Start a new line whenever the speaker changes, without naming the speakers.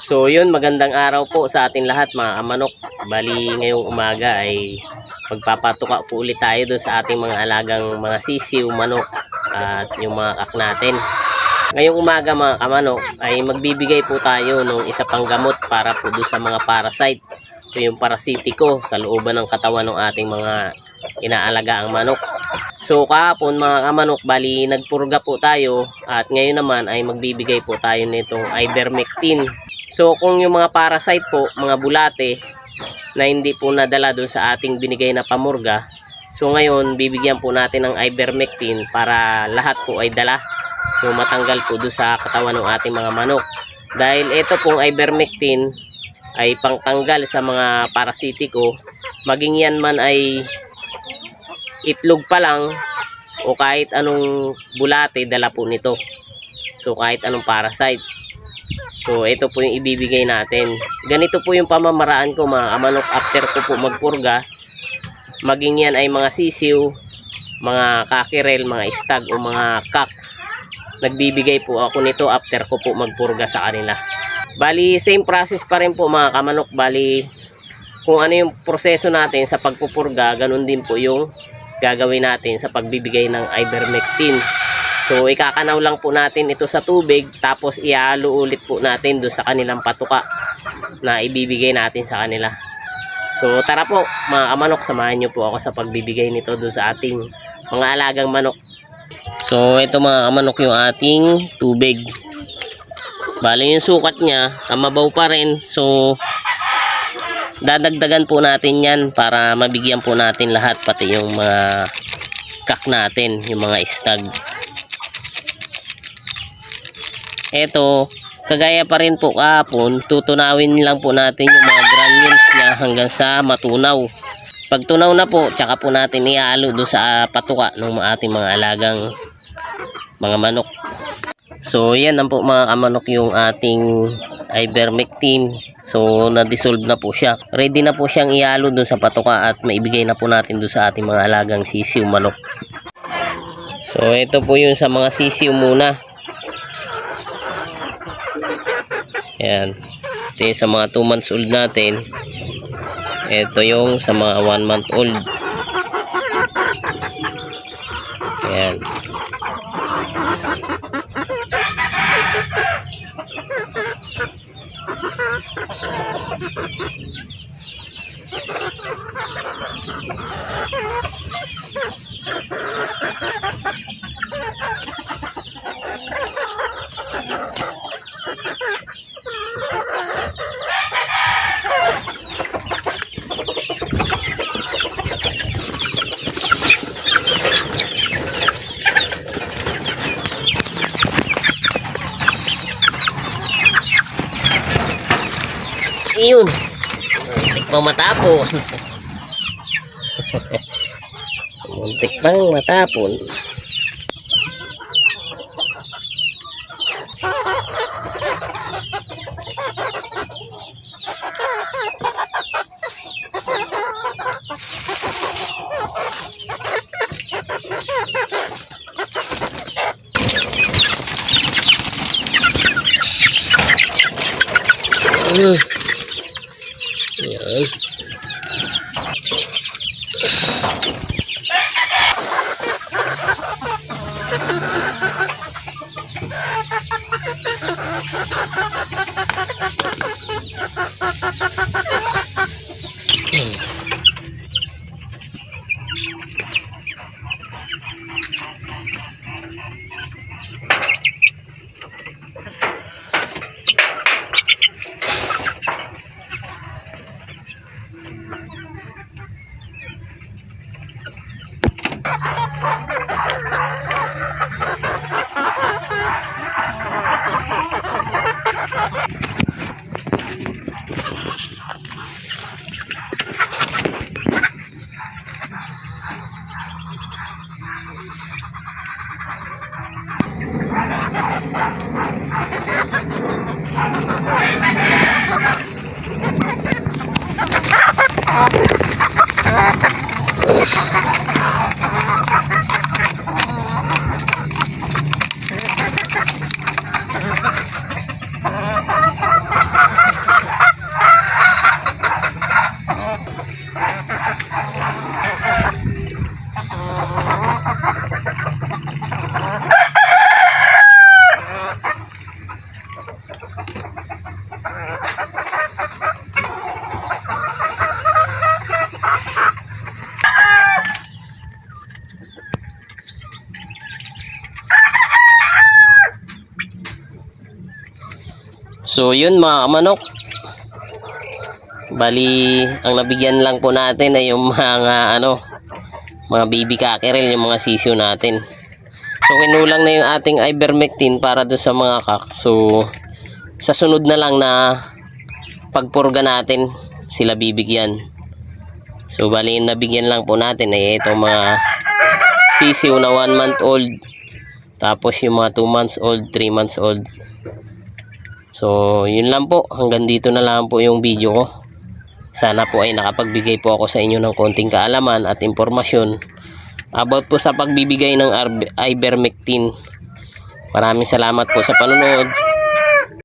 So yun, magandang araw po sa ating lahat mga kamanok. Bali ngayong umaga ay magpapatuka po ulit tayo doon sa ating mga alagang mga sisiw, manok at yung mga kak natin. Ngayong umaga mga kamanok ay magbibigay po tayo ng isa pang gamot para po doon sa mga parasite. Ito yung parasitiko sa looban ng katawan ng ating mga inaalagaang manok. So kahapon mga kamanok, bali nagpurga po tayo at ngayon naman ay magbibigay po tayo nitong ivermectin. So kung yung mga parasite po, mga bulate na hindi po nadala doon sa ating binigay na pamurga, so ngayon bibigyan po natin ng ivermectin para lahat po ay dala. So matanggal po doon sa katawan ng ating mga manok. Dahil ito pong ivermectin ay pangtanggal sa mga parasitiko, maging yan man ay itlog pa lang o kahit anong bulate dala po nito. So kahit anong parasite. So ito po yung ibibigay natin. Ganito po yung pamamaraan ko mga kamanok after ko po magpurga. Maging yan ay mga sisiw, mga kakirel, mga istag o mga kak. Nagbibigay po ako nito after ko po magpurga sa kanila. Bali same process pa rin po mga kamanok. Bali kung ano yung proseso natin sa pagpupurga, ganun din po yung gagawin natin sa pagbibigay ng ivermectin. So ikakanaw lang po natin ito sa tubig tapos ihalo ulit po natin do sa kanilang patuka na ibibigay natin sa kanila. So tara po mga kamanok, samahan nyo po ako sa pagbibigay nito do sa ating mga alagang manok. So ito mga kamanok yung ating tubig. Bali yung sukat niya, kamabaw pa rin. So dadagdagan po natin yan para mabigyan po natin lahat pati yung mga kak natin, yung mga stag. Eto, kagaya pa rin po kahapon, tutunawin lang po natin yung mga granules niya hanggang sa matunaw. Pag tunaw na po, tsaka po natin ihalo doon sa patuka ng ating mga alagang mga manok. So, yan lang po mga kamanok yung ating ivermectin. So, na-dissolve na po siya. Ready na po siyang ihalo doon sa patuka at maibigay na po natin doon sa ating mga alagang sisiw manok. So, ito po yung sa mga sisiw muna. Yan. Ito yung sa mga 2 months old natin. Ito yung sa mga 1 month old. Yan. Iyon. Muntik pang matapon. Muntik pang matapon. Mm. Ay. Hmm. Ha ha ha! So yun mga manok. Bali, ang nabigyan lang po natin ay yung mga ano, mga baby cockerel, yung mga sisiyo natin. So kinulang na yung ating ivermectin para doon sa mga kak. So sa sunod na lang na pagpurga natin sila bibigyan. So bali nabigyan lang po natin ay itong mga sisiw na 1 month old. Tapos yung mga 2 months old, 3 months old. So yun lang po. Hanggang dito na lang po yung video ko. Sana po ay nakapagbigay po ako sa inyo ng konting kaalaman at impormasyon about po sa pagbibigay ng ivermectin. Maraming salamat po sa panonood.